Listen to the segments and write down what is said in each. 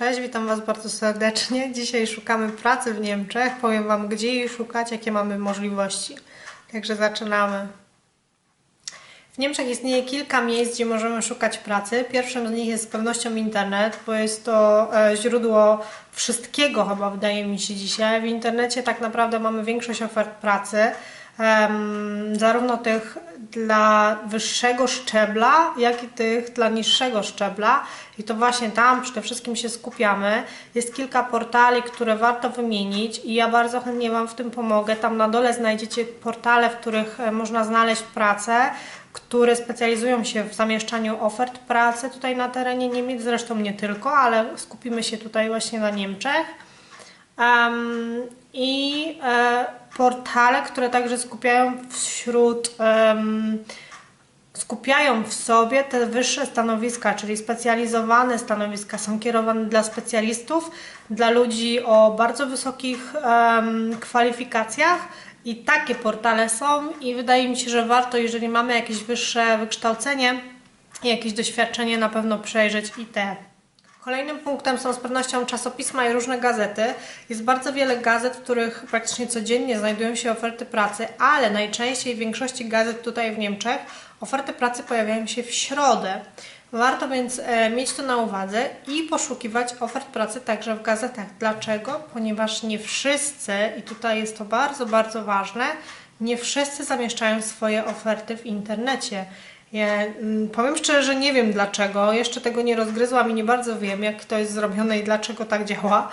Cześć, witam Was bardzo serdecznie. Dzisiaj szukamy pracy w Niemczech. Powiem Wam, gdzie jej szukać, jakie mamy możliwości. Także zaczynamy. W Niemczech istnieje kilka miejsc, gdzie możemy szukać pracy. Pierwszym z nich jest z pewnością internet, bo jest to e, źródło wszystkiego, chyba wydaje mi się dzisiaj. W internecie tak naprawdę mamy większość ofert pracy, zarówno tych dla wyższego szczebla, jak i tych dla niższego szczebla. I to właśnie tam przede wszystkim się skupiamy. Jest kilka portali, które warto wymienić i ja bardzo chętnie Wam w tym pomogę. Tam na dole znajdziecie portale, w których e, można znaleźć pracę które specjalizują się w zamieszczaniu ofert pracy tutaj na terenie Niemiec, zresztą nie tylko, ale skupimy się tutaj właśnie na Niemczech. Um, I e, portale, które także skupiają wśród um, skupiają w sobie te wyższe stanowiska, czyli specjalizowane stanowiska są kierowane dla specjalistów, dla ludzi o bardzo wysokich um, kwalifikacjach i takie portale są i wydaje mi się, że warto, jeżeli mamy jakieś wyższe wykształcenie jakieś doświadczenie, na pewno przejrzeć i te. Kolejnym punktem są z pewnością czasopisma i różne gazety. Jest bardzo wiele gazet, w których praktycznie codziennie znajdują się oferty pracy, ale najczęściej w większości gazet tutaj w Niemczech oferty pracy pojawiają się w środę. Warto więc e, mieć to na uwadze i poszukiwać ofert pracy także w gazetach. Dlaczego? Ponieważ nie wszyscy, i tutaj jest to bardzo, bardzo ważne, nie wszyscy zamieszczają swoje oferty w internecie. Ja, mm, powiem szczerze, że nie wiem dlaczego, jeszcze tego nie rozgryzłam i nie bardzo wiem, jak to jest zrobione i dlaczego tak działa,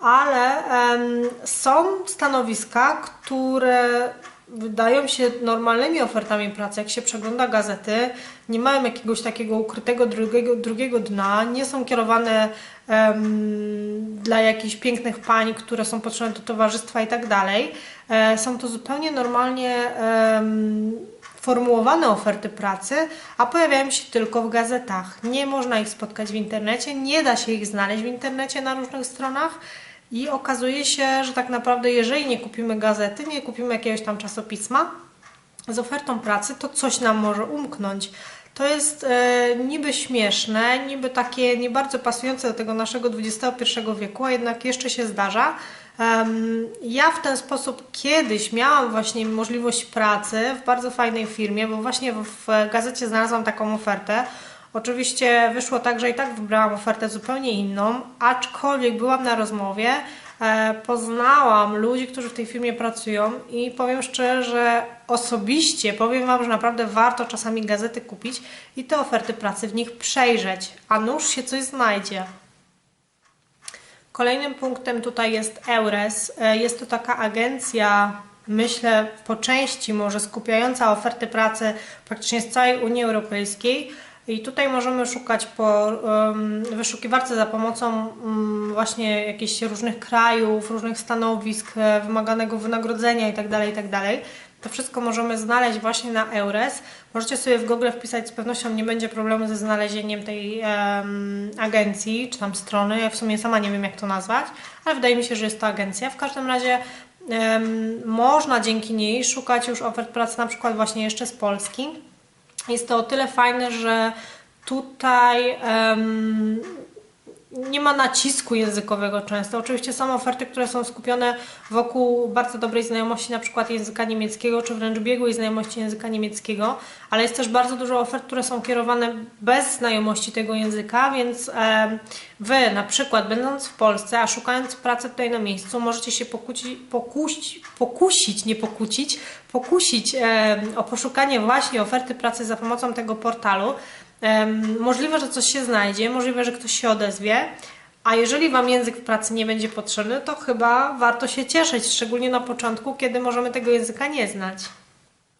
ale em, są stanowiska, które wydają się normalnymi ofertami pracy, jak się przegląda gazety, nie mają jakiegoś takiego ukrytego drugiego, drugiego dna, nie są kierowane um, dla jakichś pięknych pań, które są potrzebne do towarzystwa i tak dalej. E, są to zupełnie normalnie um, formułowane oferty pracy, a pojawiają się tylko w gazetach. Nie można ich spotkać w internecie, nie da się ich znaleźć w internecie na różnych stronach. I okazuje się, że tak naprawdę, jeżeli nie kupimy gazety, nie kupimy jakiegoś tam czasopisma z ofertą pracy, to coś nam może umknąć. To jest e, niby śmieszne, niby takie nie bardzo pasujące do tego naszego XXI wieku, a jednak jeszcze się zdarza. Um, ja w ten sposób kiedyś miałam właśnie możliwość pracy w bardzo fajnej firmie, bo właśnie w, gazecie znalazłam taką ofertę. Oczywiście wyszło tak, że i tak wybrałam ofertę zupełnie inną, aczkolwiek byłam na rozmowie, poznałam ludzi, którzy w tej firmie pracują i powiem szczerze, osobiście powiem Wam, że naprawdę warto czasami gazety kupić i te oferty pracy w nich przejrzeć, a nuż się coś znajdzie. Kolejnym punktem tutaj jest EURES. E, jest to taka agencja, myślę po części może skupiająca oferty pracy praktycznie z całej Unii Europejskiej. I tutaj możemy szukać po wyszukiwarce za pomocą um, właśnie jakichś różnych krajów, różnych stanowisk, e, wymaganego wynagrodzenia itd., tak itd. Tak to wszystko możemy znaleźć właśnie na EURES. Możecie sobie w Google wpisać, z pewnością nie będzie problemu ze znalezieniem tej um, agencji, czy tam strony. Ja w sumie sama nie wiem, jak to nazwać, ale wydaje mi się, że jest to agencja. W każdym razie um, można dzięki niej szukać już ofert pracy na przykład właśnie jeszcze z Polski. Jest to o tyle fajne, że tutaj um, nie ma nacisku językowego często. Oczywiście są oferty, które są skupione wokół bardzo dobrej znajomości na przykład języka niemieckiego, czy wręcz biegłej znajomości języka niemieckiego, ale jest też bardzo dużo ofert, które są kierowane bez znajomości tego języka, więc e, Wy na przykład będąc w Polsce, a szukając pracy tutaj na miejscu, możecie się pokusić, pokusić, nie pokłócić, pokusić e, o poszukanie właśnie oferty pracy za pomocą tego portalu, Możliwe, że coś się znajdzie, możliwe, że ktoś się odezwie, a jeżeli Wam język w pracy nie będzie potrzebny, to chyba warto się cieszyć, szczególnie na początku, kiedy możemy tego języka nie znać.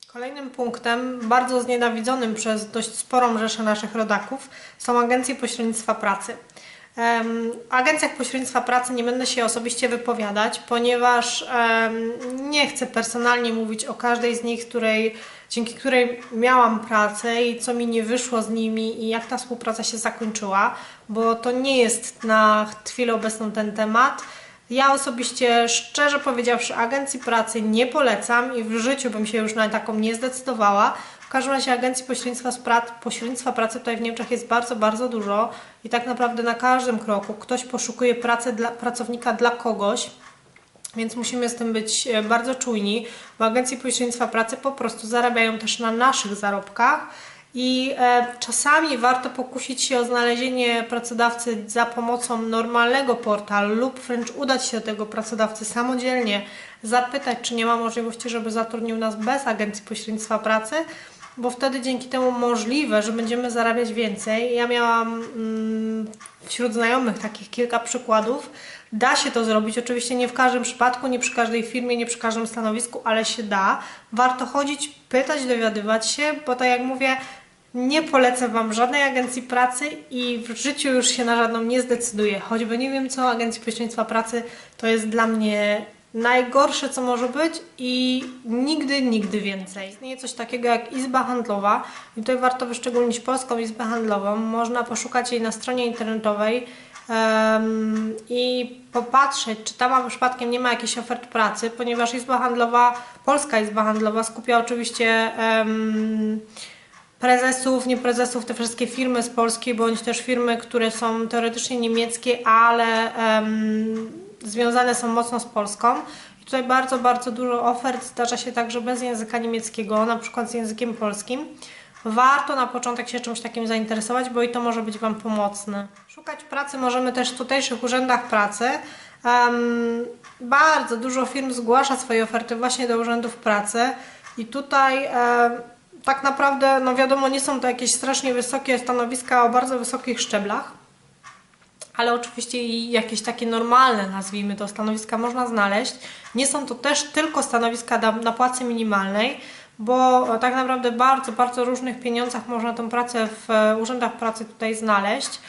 Kolejnym punktem, bardzo znienawidzonym przez dość sporą rzeszę naszych rodaków, są agencje pośrednictwa pracy. W agencjach pośrednictwa pracy nie będę się osobiście wypowiadać, ponieważ nie chcę personalnie mówić o każdej z nich, której, dzięki której miałam pracę i co mi nie wyszło z nimi i jak ta współpraca się zakończyła, bo to nie jest na chwilę obecną ten temat. Ja osobiście, szczerze powiedziawszy, agencji pracy nie polecam i w życiu bym się już na taką nie zdecydowała. Każdym razie agencji pośrednictwa, spra- pośrednictwa pracy tutaj w Niemczech jest bardzo, bardzo dużo i tak naprawdę na każdym kroku ktoś poszukuje pracy dla pracownika dla kogoś, więc musimy z tym być e, bardzo czujni, bo agencje pośrednictwa pracy po prostu zarabiają też na naszych zarobkach i e, czasami warto pokusić się o znalezienie pracodawcy za pomocą normalnego portalu lub wręcz udać się do tego pracodawcy samodzielnie, zapytać, czy nie ma możliwości, żeby zatrudnił nas bez agencji pośrednictwa pracy, bo wtedy dzięki temu możliwe, że będziemy zarabiać więcej. Ja miałam mm, wśród znajomych takich kilka przykładów. Da się to zrobić, oczywiście nie w każdym przypadku, nie przy każdej firmie, nie przy każdym stanowisku, ale się da. Warto chodzić, pytać, dowiadywać się, bo tak jak mówię, nie polecę Wam żadnej agencji pracy i w życiu już się na żadną nie zdecyduję. Choćby nie wiem co, agencji pośrednictwa pracy to jest dla mnie najgorsze, co może być i nigdy, nigdy więcej. Istnieje coś takiego jak Izba Handlowa i tutaj warto wyszczególnić Polską Izbę Handlową. Można poszukać jej na stronie internetowej em, i popatrzeć, czy tam przypadkiem nie ma jakichś ofert pracy, ponieważ Izba Handlowa, Polska Izba Handlowa skupia oczywiście em, prezesów, nie prezesów, te wszystkie firmy z Polski, bądź też firmy, które są teoretycznie niemieckie, ale em, związane są mocno z Polską. I tutaj bardzo, bardzo dużo ofert zdarza się także bez języka niemieckiego, na przykład z językiem polskim. Warto na początek się czymś takim zainteresować, bo i to może być Wam pomocne. Szukać pracy możemy też w tutejszych urzędach pracy. Em, bardzo dużo firm zgłasza swoje oferty właśnie do urzędów pracy i tutaj em, tak naprawdę, no wiadomo, nie są to jakieś strasznie wysokie stanowiska o bardzo wysokich szczeblach, ale oczywiście i jakieś takie normalne, nazwijmy to, stanowiska można znaleźć. Nie są to też tylko stanowiska na, na płacy minimalnej, bo tak naprawdę bardzo, bardzo różnych pieniądzach można tę pracę w urzędach pracy tutaj znaleźć.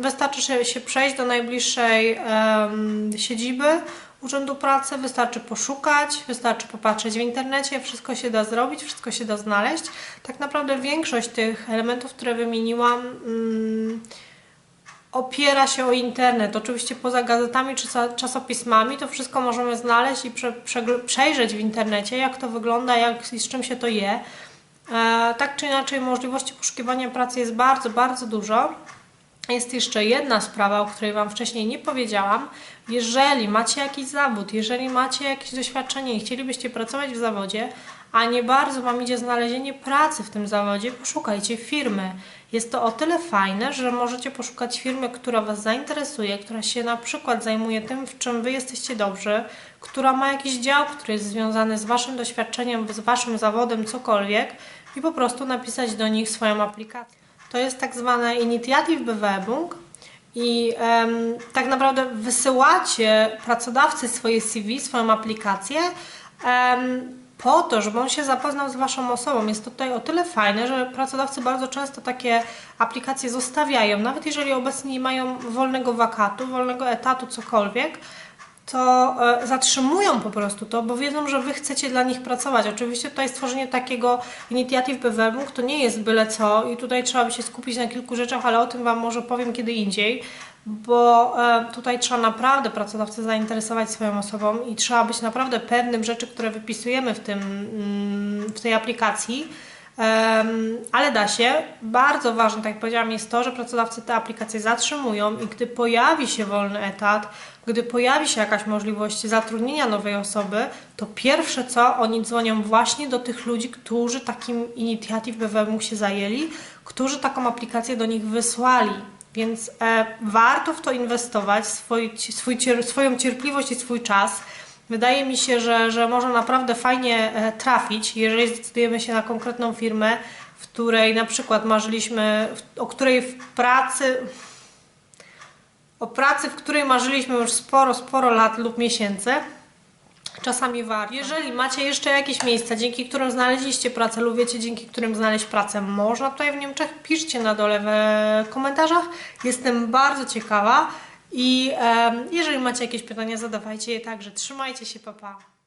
Wystarczy się, przejść do najbliższej siedziby Urzędu Pracy, wystarczy poszukać, wystarczy popatrzeć w internecie, wszystko się da zrobić, wszystko się da znaleźć. Tak naprawdę większość tych elementów, które wymieniłam, mm, opiera się o internet. Oczywiście poza gazetami czy czasopismami to wszystko możemy znaleźć i prze, przegl- przejrzeć w internecie, jak to wygląda jak, i z czym się to je. E, tak czy inaczej, możliwości poszukiwania pracy jest bardzo, bardzo dużo. Jest jeszcze jedna sprawa, o której Wam wcześniej nie powiedziałam. Jeżeli macie jakiś zawód, jeżeli macie jakieś doświadczenie i chcielibyście pracować w zawodzie, a nie bardzo Wam idzie znalezienie pracy w tym zawodzie, poszukajcie firmy. Jest to o tyle fajne, że możecie poszukać firmy, która Was zainteresuje, która się na przykład zajmuje tym, w czym Wy jesteście dobrzy, która ma jakiś dział, który jest związany z Waszym doświadczeniem, z Waszym zawodem, cokolwiek i po prostu napisać do nich swoją aplikację. To jest tak zwane Initiativbewerbung i tak naprawdę wysyłacie pracodawcy swoje CV, swoją aplikację po to, żeby on się zapoznał z Waszą osobą. Jest to tutaj o tyle fajne, że pracodawcy bardzo często takie aplikacje zostawiają, nawet jeżeli obecnie nie mają wolnego wakatu, wolnego etatu, cokolwiek, to e, zatrzymują po prostu to, bo wiedzą, że Wy chcecie dla nich pracować. Oczywiście tutaj stworzenie takiego Initiative Bewerbung to nie jest byle co i tutaj trzeba by się skupić na kilku rzeczach, ale o tym Wam może powiem kiedy indziej, bo e, tutaj trzeba naprawdę pracodawcę zainteresować swoją osobą i trzeba być naprawdę pewnym rzeczy, które wypisujemy w, tym, mm, w tej aplikacji. Ale da się. Bardzo ważne, tak jak powiedziałam, jest to, że pracodawcy te aplikacje zatrzymują i gdy pojawi się wolny etat, gdy pojawi się jakaś możliwość zatrudnienia nowej osoby, to pierwsze co, oni dzwonią właśnie do tych ludzi, którzy takim inicjatyw BWM się zajęli, którzy taką aplikację do nich wysłali. Więc e, warto w to inwestować, swój, swój, swoją cierpliwość i swój czas. Wydaje mi się, że, że może naprawdę fajnie e, trafić, jeżeli zdecydujemy się na konkretną firmę, w której na przykład marzyliśmy, o której w pracy, o pracy, w której marzyliśmy już sporo, sporo lat lub miesięcy. Czasami warto. Jeżeli macie jeszcze jakieś miejsca, dzięki którym znaleźliście pracę lub wiecie, dzięki którym znaleźć pracę można tutaj w Niemczech, piszcie na dole w komentarzach. Jestem bardzo ciekawa i em, jeżeli macie jakieś pytania, zadawajcie je także. Trzymajcie się, papa. Pa.